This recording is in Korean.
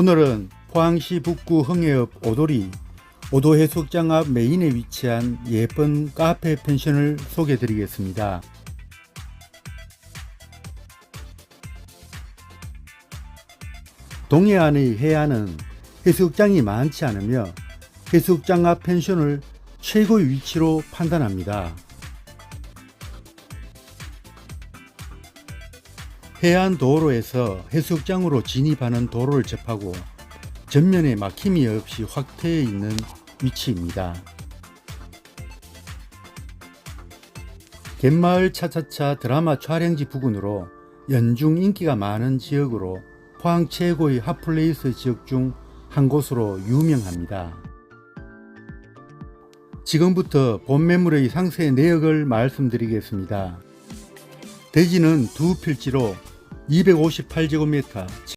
오늘은 포항시 북구 흥해읍 오도리 오도 해수욕장 앞 메인에 위치한 예쁜 카페 펜션을 소개해 드리겠습니다. 동해안의 해안은 해수욕장이 많지 않으며 해수욕장 앞 펜션을 최고의 위치로 판단합니다. 해안 도로에서 해수욕장으로 진입하는 도로를 접하고 전면에 막힘이 없이 확대해 있는 위치입니다. 갯마을 차차차 드라마 촬영지 부근으로 연중 인기가 많은 지역으로 포항 최고의 핫플레이스 지역 중 한 곳으로 유명합니다. 지금부터 본 매물의 상세 내역을 말씀드리겠습니다. 대지는 두 필지로 258제곱미터